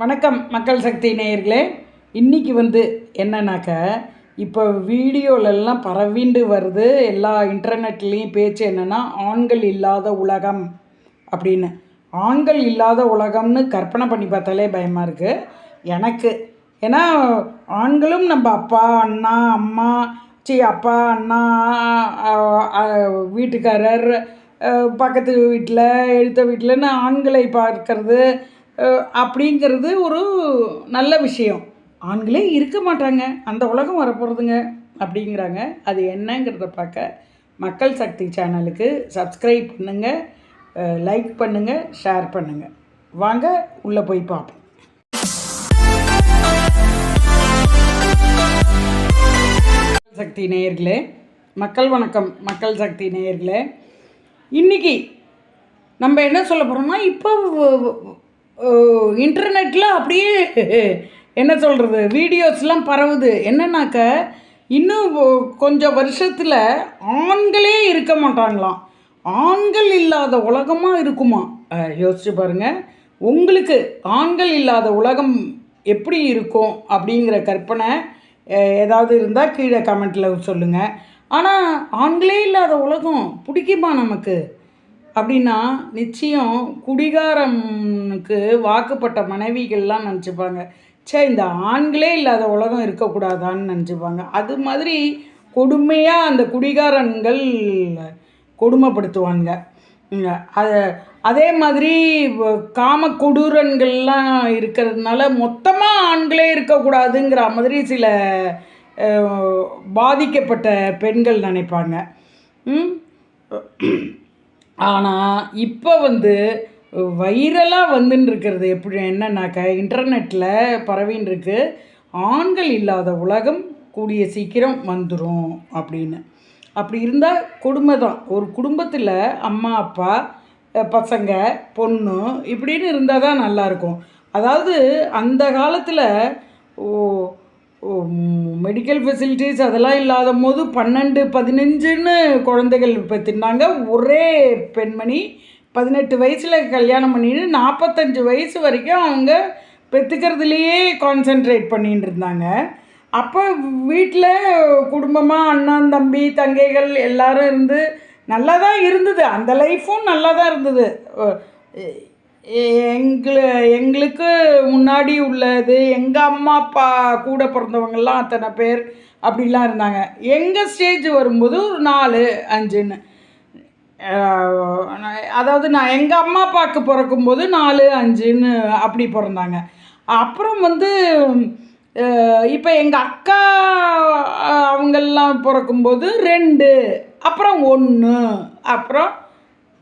வணக்கம் மக்கள் சக்தி நேயர்களே. இன்றைக்கி வந்து என்னன்னாக்க இப்போ வீடியோலெல்லாம் பரவிண்டு வருது. எல்லா இன்டர்நெட்லேயும் பேச்சு என்னென்னா ஆண்கள் இல்லாத உலகம் அப்படின்னு. ஆண்கள் இல்லாத உலகம்னு கற்பனை பண்ணி பார்த்தாலே பயமாக இருக்குது எனக்கு ஏன்னா ஆண்களும் நம்ம அப்பா அண்ணா அம்மா சி அப்பா அண்ணா வீட்டுக்காரர் பக்கத்து வீட்டில் எழுத்த வீட்டில்னு ஆண்களை பார்க்கறது அப்படிங்கிறது ஒரு நல்ல விஷயம். ஆண்களே இருக்க மாட்டாங்க. அந்த உலகம் வரப்போகிறதுங்க அப்படிங்கிறாங்க. அது என்னங்கிறத பார்க்க மக்கள் சக்தி சேனலுக்கு சப்ஸ்கிரைப் பண்ணுங்கள் லைக் பண்ணுங்கள் ஷேர் பண்ணுங்கள் வாங்க உள்ளே போய் பார்ப்போம். சக்தி நேயர்களே மக்கள் வணக்கம் மக்கள் சக்தி நேயர்களே. இன்னைக்கு நம்ம என்ன சொல்ல போகிறோம்னா இப்போ இன்டர்நெட்டில் அப்படியே என்ன சொல்கிறது வீடியோஸ்லாம் பரவுது. என்னன்னாக்க இன்னும் கொஞ்சம் வருஷத்தில் ஆண்களே இருக்க மாட்டாங்களாம். ஆண்கள் இல்லாத உலகமாக இருக்குமா? யோசிச்சு பாருங்கள் உங்களுக்கு ஆண்கள் இல்லாத உலகம் எப்படி இருக்கும் அப்படிங்கிற கற்பனை ஏதாவது இருந்தால் கீழே கமெண்ட்டில் சொல்லுங்கள் ஆனால் ஆண்களே இல்லாத உலகம் பிடிக்குமா நமக்கு? அப்படின்னா நிச்சயம் குடிகாரனுக்கு வாக்குப்பட்ட மனைவிகள்லாம் நினச்சிப்பாங்க. சே இந்த ஆண்களே இல்லாத உலகம் இருக்கக்கூடாதான்னு நினச்சிப்பாங்க. அது மாதிரி கொடுமையாக அந்த குடிகாரன்கள் கொடுமைப்படுத்துவாங்க. அது அதே மாதிரி காம கொடூரன்கள்லாம் இருக்கிறதுனால மொத்தமாக ஆண்களே இருக்கக்கூடாதுங்கிற மாதிரி சில பாதிக்கப்பட்ட பெண்கள் நினைப்பாங்க. ம்? ஆனால் இப்போ வந்து வைரலாக வந்துன்னு இருக்கிறது எப்படி என்னன்னாக்க இன்டர்நெட்டில் பரவின்னு இருக்கு ஆண்கள் இல்லாத உலகம் கூடிய சீக்கிரம் வந்துடும் அப்படின்னு. அப்படி இருந்தால் கொடுமை தான். ஒரு குடும்பத்தில் அம்மா அப்பா பசங்க பொண்ணு இப்படின்னு இருந்தால் தான் நல்லாயிருக்கும் அதாவது அந்த காலத்தில் ஓ மெடிக்கல் ஃபெசிலிட்டிஸ் அதெல்லாம் இல்லாத போது பன்னெண்டு பதினஞ்சுன்னு குழந்தைகள் பெற்றுனாங்க ஒரே பெண்மணி பதினெட்டு வயசில் கல்யாணம் பண்ணிட்டு நாற்பத்தஞ்சு வயசு வரைக்கும் அவங்க பெற்றுக்கிறதுலையே கான்சென்ட்ரேட் பண்ணிட்டு இருந்தாங்க. அப்போ வீட்டில் குடும்பமாக அண்ணன் தம்பி தங்கைகள் எல்லாரும் இருந்து நல்லா தான் இருந்தது. அந்த லைஃப்பும் நல்லா தான் இருந்தது. எங்களை எங்களுக்கு முன்னாடி உள்ளது எங்கள் அம்மா அப்பா கூட பிறந்தவங்கள்லாம் அத்தனை பேர் அப்படிலாம் இருந்தாங்க. எங்கள் ஸ்டேஜ் வரும்போது ஒரு நாலு அஞ்சுன்னு. அதாவது நான் எங்கள் அம்மா அப்பாவுக்கு பிறக்கும்போது நாலு அஞ்சுன்னு அப்படி பிறந்தாங்க. அப்புறம் வந்து இப்போ எங்கள் அக்கா அவங்கெல்லாம் பிறக்கும்போது ரெண்டு அப்புறம் ஒன்று அப்புறம்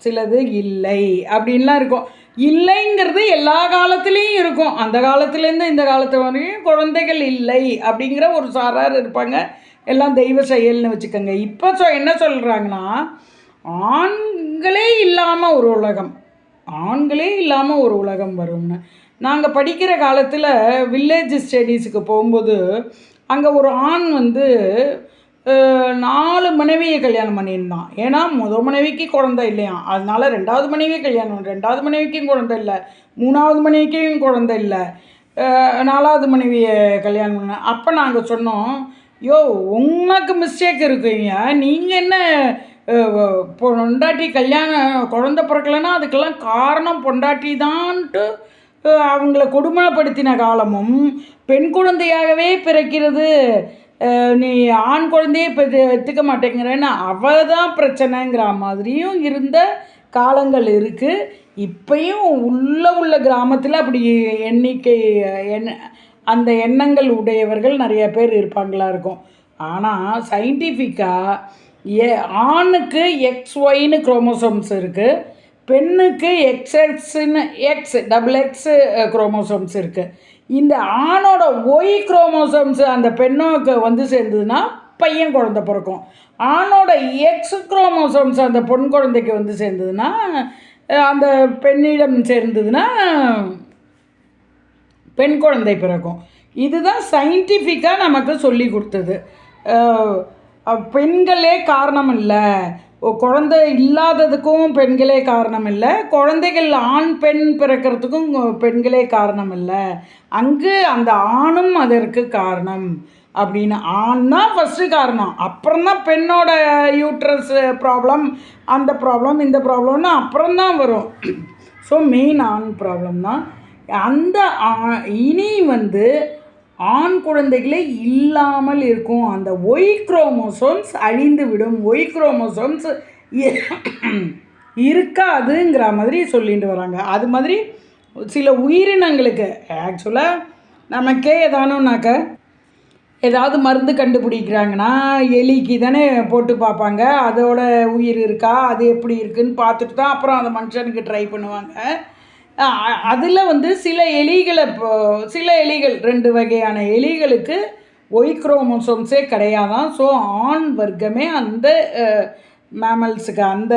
சிலது இல்லை அப்படின்லாம் இருக்கும். இல்லைங்கிறது எல்லா காலத்துலேயும் இருக்கும். அந்த காலத்துலேருந்து இந்த காலத்து வரையும் குழந்தைகள் இல்லை அப்படிங்கிற ஒரு சாரார் இருப்பாங்க. எல்லாம் தெய்வ செயல்னு வச்சுக்கோங்க. இப்போ சொ என்ன சொல்கிறாங்கன்னா ஆண்களே இல்லாமல் ஒரு உலகம். ஆண்களே இல்லாமல் ஒரு உலகம் வரும்னு. நாங்கள் படிக்கிற காலத்தில் வில்லேஜ் ஸ்டடீஸுக்கு போகும்போது அங்கே ஒரு ஆண் வந்து நாலு மனைவியை கல்யாணம் பண்ணியிருந்தான். ஏன்னா முதல் மனைவிக்கு குழந்தை இல்லையா? அதனால ரெண்டாவது மனைவியை கல்யாணம் ரெண்டாவது மனைவிக்கும் குழந்தை இல்லை. மூணாவது மனைவிக்கும் குழந்தை இல்லை. நாலாவது மனைவியை கல்யாணம் பண்ண அப்போ நாங்கள் சொன்னோம் யோ உங்களுக்கு மிஸ்டேக் இருக்குங்க. நீங்கள் என்ன பொண்டாட்டி கல்யாணம் குழந்த பிறக்கலைன்னா அதுக்கெல்லாம் காரணம் பொண்டாட்டி தான்ட்டு அவங்கள கொடுமைப்படுத்தின காலமும் பெண் குழந்தையாகவே பிறக்கிறது. நீ ஆண் குழந்தையே இப்போ எடுத்துக்க மாட்டேங்கிறேன்னு அவள் தான் பிரச்சனைங்கிற மாதிரியும் இருந்த காலங்கள் இருக்குது இப்பையும் உள்ள உள்ள கிராமத்தில் அப்படி எண்ணிக்கை எண்ண அந்த எண்ணங்கள் உடையவர்கள் நிறைய பேர் இருப்பாங்களா இருக்கும். ஆனால் சயின்டிஃபிக்காக ஏ ஆணுக்கு எக்ஸ் ஒய்னு குரோமோசோம்ஸ் இருக்குது பெண்ணுக்கு எக்ஸ்எக்ஸ்ன்னு எக்ஸ் டபுள் எக்ஸு குரோமோசோம்ஸ் இருக்குது இந்த ஆணோட ஒய் குரோமோசோம்ஸ் அந்த பெண்ணுக்கு வந்து சேர்ந்ததுன்னா பையன் குழந்தை பிறக்கும். ஆணோட எக்ஸ் குரோமோசோம்ஸ் அந்த பொன் குழந்தைக்கு வந்து சேர்ந்ததுன்னா அந்த பெண்ணிடம் சேர்ந்ததுன்னா பெண் குழந்தை பிறக்கும். இதுதான் சயின்டிஃபிக்காக நமக்கு சொல்லி கொடுத்தது. பெண்களே காரணம் இல்லை குழந்தை இல்லாததுக்கும் பெண்களே காரணம் இல்லை குழந்தைகள் ஆண் பெண் பிறக்கிறதுக்கும் பெண்களே காரணம் இல்லை அங்கு அந்த ஆணும் அதற்கு காரணம். அப்படின்னு ஆண் தான் ஃபஸ்ட்டு காரணம். அப்புறம் தான் பெண்ணோட யூட்ரஸ் ப்ராப்ளம் அந்த ப்ராப்ளம் இந்த ப்ராப்ளம்னு அப்புறம் தான் வரும். ஸோ மெயின் ஆண் ப்ராப்ளம் தான். அந்த ஆ- இனி வந்து ஆண் குழந்தைகளே இல்லாமல் இருக்கும். அந்த ஒய் குரோமோசோம்ஸ் அழிந்து விடும் ஒய் குரோமோசோம்ஸ் இருக்காதுங்கிற மாதிரி சொல்லிட்டு வராங்க. அது மாதிரி சில உயிரினங்களுக்கு ஆக்சுவலாக நமக்கே ஏதானும்னாக்க ஏதாவது மருந்து கண்டுபிடிக்கிறாங்கன்னா எலிக்கு தானே போட்டு பார்ப்பாங்க. அதோட உயிர் இருக்கா? அது எப்படி இருக்குன்னு பார்த்துட்டு தான் அப்புறம் அந்த மனுஷனுக்கு ட்ரை பண்ணுவாங்க. அதில் வந்து சில எலிகளை சில எலிகள் ரெண்டு வகையான எலிகளுக்கு ஒய் குரோமோசோம்ஸே கிடையாதான். ஸோ ஆண் வர்க்கமே அந்த மேமல்ஸுக்கு அந்த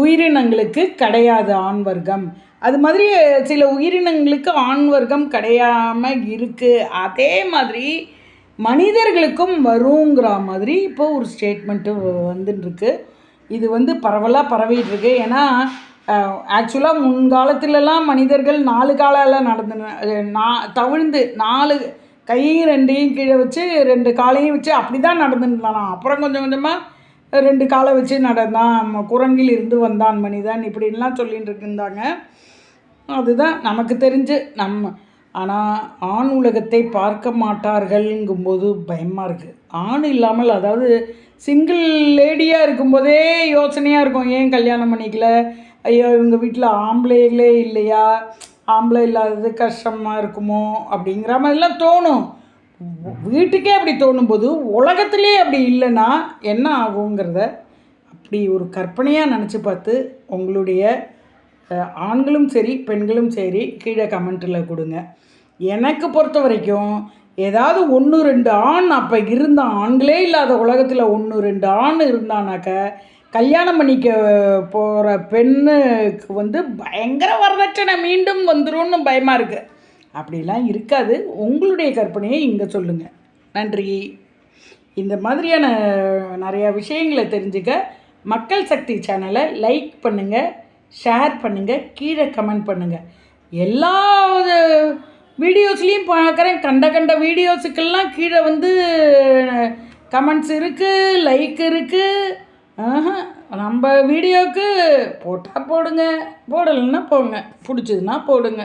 உயிரினங்களுக்கு கிடையாது ஆண் வர்க்கம். அது மாதிரி சில உயிரினங்களுக்கு ஆண் வர்க்கம் கிடையாமல் இருக்குது அதே மாதிரி மனிதர்களுக்கும் வருங்கிற மாதிரி இப்போ ஒரு ஸ்டேட்மெண்ட்டு வந்துட்டுருக்கு. இது வந்து பரவலாக பரவிட்டுருக்கு. ஏன்னா ஆக்சுவலாக முன்காலத்திலலாம் மனிதர்கள் நாலு காலால் நடந்து நா தவிழ்ந்து நாலு கையும் ரெண்டையும் கீழே வச்சு ரெண்டு காலையும் வச்சு அப்படி தான் நடந்துருந்தாலாம் அப்புறம் கொஞ்சம் கொஞ்சமாக ரெண்டு காலை வச்சு நடந்தான். குரங்கில் இருந்து வந்தான் மனிதன் இப்படின்லாம் சொல்லிகிட்டு இருந்தாங்க அதுதான் நமக்கு தெரிஞ்சு நம்ம ஆனால் ஆண் உலகத்தை பார்க்க மாட்டார்கள்ங்கும்போது பயமாக இருக்குது ஆண் இல்லாமல் அதாவது சிங்கிள் லேடியாக இருக்கும்போதே யோசனையாக இருக்கும் ஏன் கல்யாணம் பண்ணிக்கல? ஐயோ இவங்க வீட்டில் ஆம்பளைகளே இல்லையா? ஆம்பளை இல்லாதது கஷ்டமாக இருக்குமோ? அப்படிங்கிற மாதிரிலாம் தோணும். வீட்டுக்கே அப்படி தோணும்போது உலகத்துலேயே அப்படி இல்லைன்னா என்ன ஆகுங்கிறத அப்படி ஒரு கற்பனையாக நினச்சி பார்த்து உங்களுடைய ஆண்களும் சரி பெண்களும் சரி கீழே கமெண்ட்டில் கொடுங்க. எனக்கு பொறுத்த வரைக்கும் ஏதாவது ஒன்று ரெண்டு ஆண் அப்போ இருந்த ஆண்களே இல்லாத உலகத்தில் ஒன்று ரெண்டு ஆண் இருந்தானாக்க கல்யாணம் பண்ணிக்க போகிற பெண்ணுக்கு வந்து பயங்கர வரதட்சணை மீண்டும் வந்துடும் பயமாக இருக்குது அப்படிலாம் இருக்காது. உங்களுடைய கற்பனையை இங்கே சொல்லுங்கள் நன்றி. இந்த மாதிரியான நிறையா விஷயங்களை தெரிஞ்சுக்க மக்கள் சக்தி சேனலை லைக் பண்ணுங்கள் ஷேர் பண்ணுங்கள் கீழே கமெண்ட் பண்ணுங்கள் எல்லா வீடியோஸ்லேயும் பார்க்குறேன் கண்ட கண்ட வீடியோஸுக்கெல்லாம் கீழே வந்து கமெண்ட்ஸ் இருக்குது லைக் இருக்குது நம்ம வீடியோவுக்கு போட்டால் போடுங்க. போடலைன்னா போங்க. பிடிச்சதுன்னா போடுங்க.